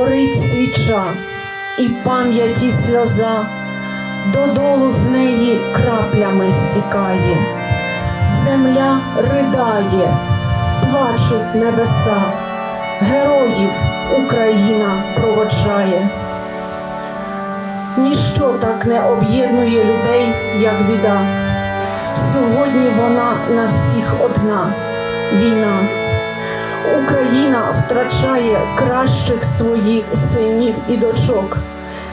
горить свіча і пам'яті сльоза, додолу з неї краплями стікає, земля ридає, плачуть небеса, героїв Україна проводжає. Ніщо так не об'єднує людей, як біда. Сьогодні вона на всіх одна війна. Україна втрачає кращих своїх синів і дочок,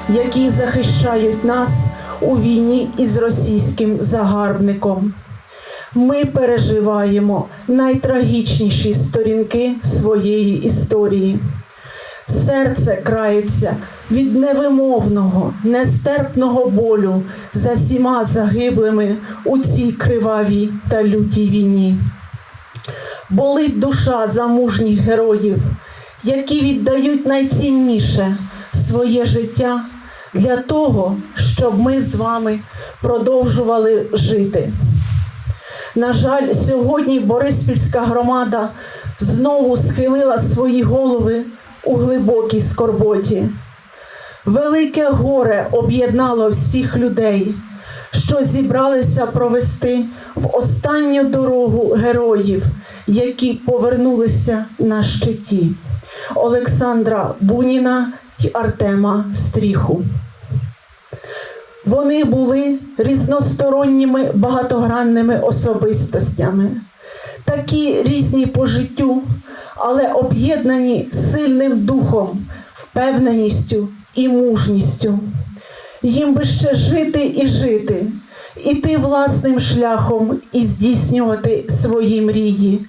які захищають нас у війні із російським загарбником. Ми переживаємо найтрагічніші сторінки своєї історії. Серце крається від невимовного, нестерпного болю за всіма загиблими у цій кривавій та лютій війні. Болить душа замужніх героїв, які віддають найцінніше своє життя для того, щоб ми з вами продовжували жити. На жаль, сьогодні Бориспільська громада знову схилила свої голови у глибокій скорботі. Велике горе об'єднало всіх людей, що зібралися провести в останню дорогу героїв, які повернулися на щиті Олександра Буніна й Артема Стріху. Вони були різносторонніми багатогранними особистостями, такі різні по життю, але об'єднані сильним духом, впевненістю і мужністю. Їм би ще жити і жити, іти власним шляхом і здійснювати свої мрії.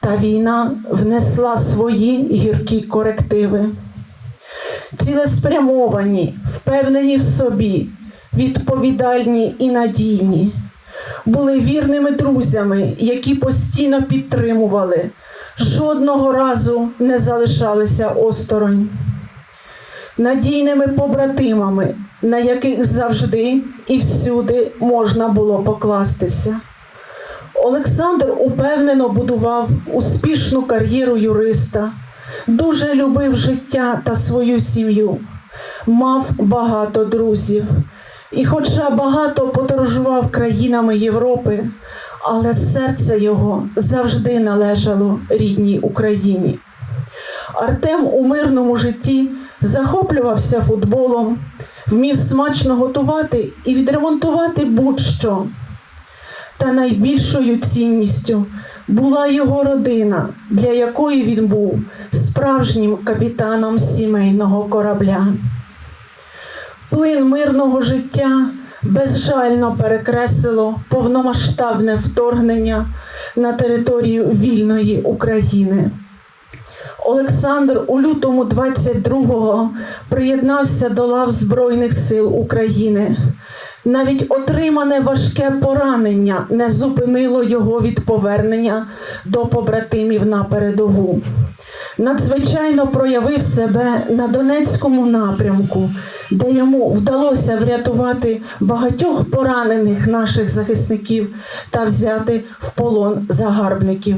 Та війна внесла свої гіркі корективи. Цілеспрямовані, впевнені в собі, відповідальні і надійні, були вірними друзями, які постійно підтримували, жодного разу не залишалися осторонь, надійними побратимами, на яких завжди і всюди можна було покластися. Олександр упевнено будував успішну кар'єру юриста, дуже любив життя та свою сім'ю, мав багато друзів. І, хоча багато подорожував країнами Європи, але серце його завжди належало рідній Україні. Артем у мирному житті захоплювався футболом, вмів смачно готувати і відремонтувати будь-що. Та найбільшою цінністю була його родина, для якої він був справжнім капітаном сімейного корабля. Плин мирного життя безжально перекреслило повномасштабне вторгнення на територію вільної України. Олександр у лютому 22-го приєднався до лав Збройних сил України. Навіть отримане важке поранення не зупинило його від повернення до побратимів на передову. Надзвичайно проявив себе на Донецькому напрямку, де йому вдалося врятувати багатьох поранених наших захисників та взяти в полон загарбників.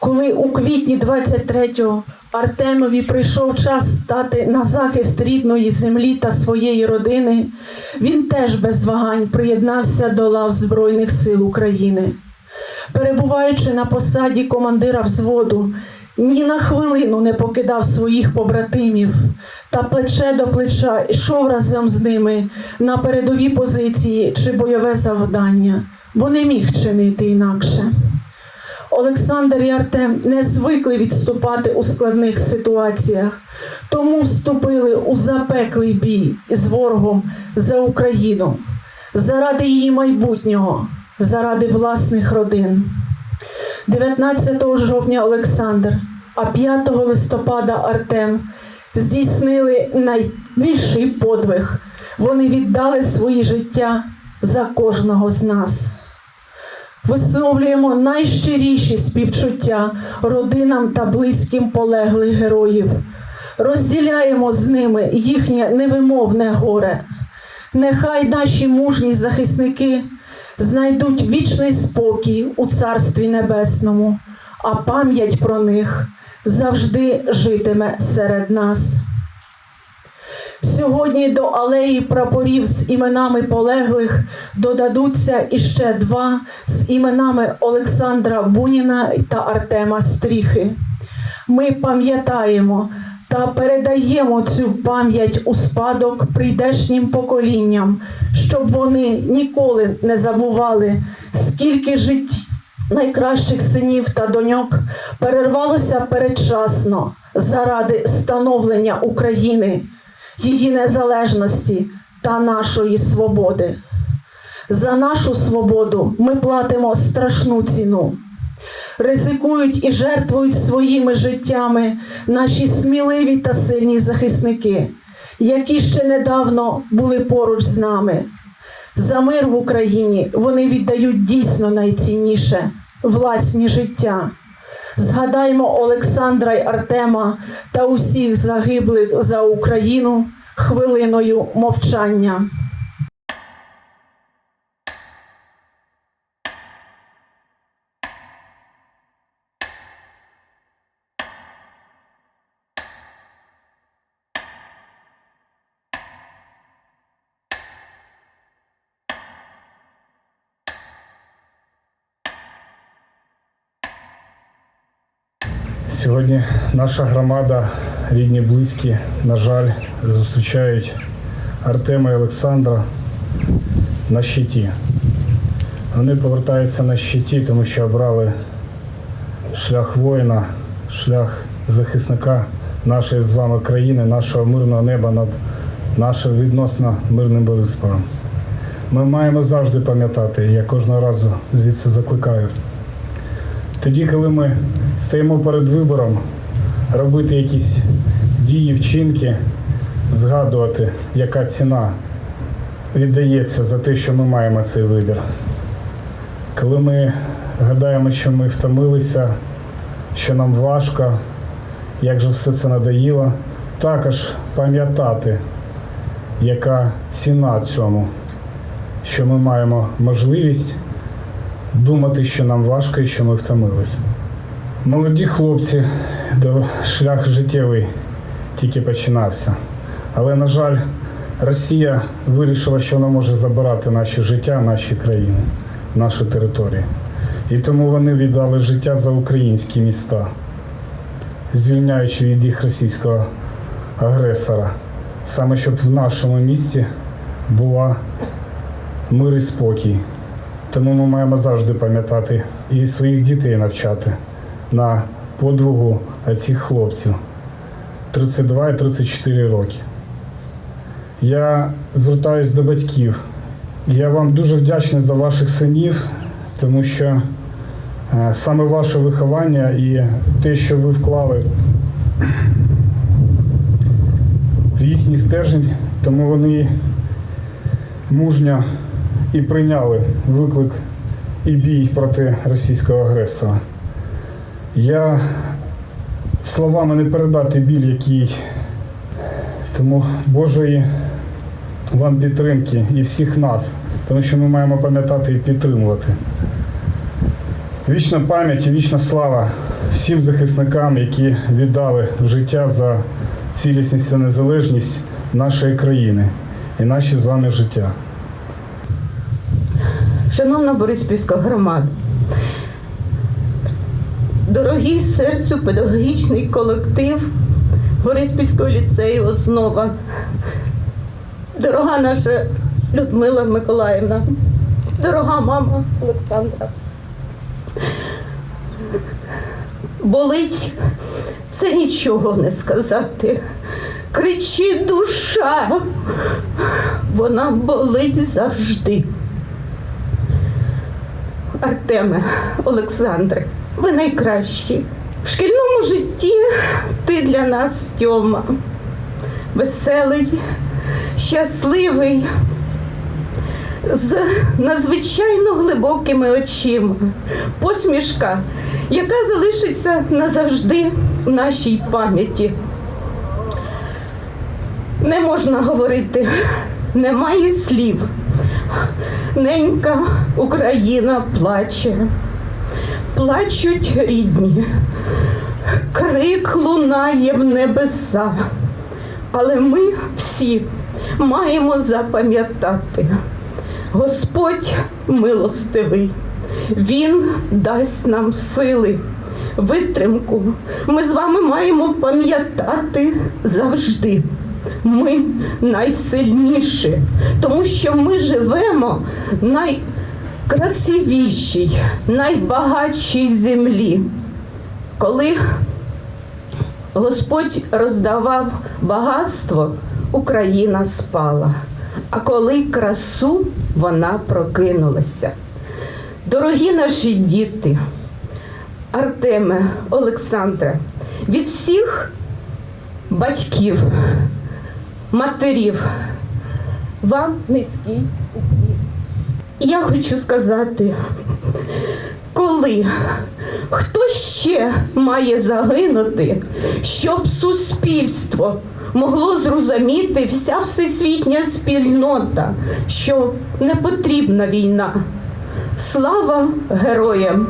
Коли у квітні 23-го Артемові прийшов час стати на захист рідної землі та своєї родини, він теж без вагань приєднався до лав Збройних сил України. Перебуваючи на посаді командира взводу, ні на хвилину не покидав своїх побратимів та плече до плеча йшов разом з ними на передові позиції чи бойове завдання, бо не міг чинити інакше. Олександр і Артем не звикли відступати у складних ситуаціях, тому вступили у запеклий бій з ворогом за Україну, заради її майбутнього, заради власних родин. 19 жовтня Олександр, а 5 листопада Артем здійснили найбільший подвиг. Вони віддали свої життя за кожного з нас. Висловлюємо найщиріші співчуття родинам та близьким полеглих героїв. Розділяємо з ними їхнє невимовне горе. Нехай наші мужні захисники знайдуть вічний спокій у Царстві Небесному, а пам'ять про них завжди житиме серед нас. Сьогодні до алеї прапорів з іменами полеглих додадуться іще два з іменами Олександра Буніна та Артема Стріхи. Ми пам'ятаємо та передаємо цю пам'ять у спадок прийдешнім поколінням, щоб вони ніколи не забували, скільки життів найкращих синів та доньок перервалося передчасно заради становлення України, її незалежності та нашої свободи. За нашу свободу ми платимо страшну ціну. Ризикують і жертвують своїми життями наші сміливі та сильні захисники, які ще недавно були поруч з нами. За мир в Україні вони віддають дійсно найцінніше власні життя. Згадаймо Олександра й Артема та усіх загиблих за Україну хвилиною мовчання. Сьогодні наша громада, рідні, близькі, на жаль, зустрічають Артема і Олександра на щиті. Вони повертаються на щиті, тому що обрали шлях воїна, шлях захисника нашої з вами країни, нашого мирного неба над нашим відносно мирним Бориспором. Ми маємо завжди пам'ятати, я кожного разу звідси закликаю. Тоді, коли ми стаємо перед вибором робити якісь дії, вчинки, згадувати, яка ціна віддається за те, що ми маємо цей вибір. Коли ми гадаємо, що ми втомилися, що нам важко, як же все це надоїло, також пам'ятати, яка ціна цьому, що ми маємо можливість думати, що нам важко і що ми втомились. Молоді хлопці, шлях життєвий тільки починався. Але, на жаль, Росія вирішила, що вона може забирати наші життя, наші країни, наші території. І тому вони віддали життя за українські міста, звільняючи від їх російського агресора, саме щоб в нашому місті була мир і спокій. Тому ми маємо завжди пам'ятати і своїх дітей навчати на подвигу цих хлопців 32 і 34 роки. Я звертаюсь до батьків. Я вам дуже вдячний за ваших синів, тому що е, саме ваше виховання і те, що ви вклали в їхній стержень, тому вони мужньо і прийняли виклик і бій проти російського агресора. Я словами не передати біль, який тому Божої вам підтримки і всіх нас, тому що ми маємо пам'ятати і підтримувати. Вічна пам'ять і вічна слава всім захисникам, які віддали життя за цілісність та незалежність нашої країни і наші з вами життя. Шановна Бориспільська громада, дорогий серцю педагогічний колектив Бориспільського ліцею Основа, дорога наша Людмила Миколаївна, дорога мама Олександра. Болить це нічого не сказати. Кричить душа, вона болить завжди. Артеме, Олександре, ви найкращі. В шкільному житті ти для нас Тьома. Веселий, щасливий, з надзвичайно глибокими очима. Посмішка, яка залишиться назавжди в нашій пам'яті. Не можна говорити, немає слів. Ненька Україна плаче, плачуть рідні, крик лунає в небеса. Але ми всі маємо запам'ятати, Господь милостивий, Він дасть нам сили, витримку. Ми з вами маємо пам'ятати завжди. Ми найсильніші, тому що ми живемо найкрасивішій, найбагатшій землі. Коли Господь роздавав багатство, Україна спала. А коли красу, вона прокинулася. Дорогі наші діти, Артеме, Олександре, від всіх батьків, матерів, вам низький уклін. Я хочу сказати, коли хто ще має загинути, щоб суспільство могло зрозуміти вся всесвітня спільнота, що не потрібна війна. Слава героям!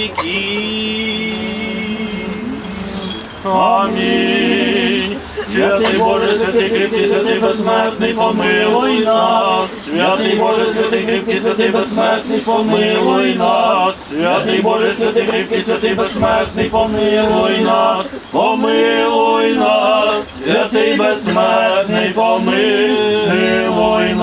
Віків. Амінь. Святий Боже, святий кріпкий, святий безсмертний, помилуй нас. Святий Боже, святий кріпкий, святий безсмертний, помилуй нас. Святий Боже, святий кріпкий, святий безсмертний, помилуй нас. Помилуй нас. Святий безсмертний, помилуй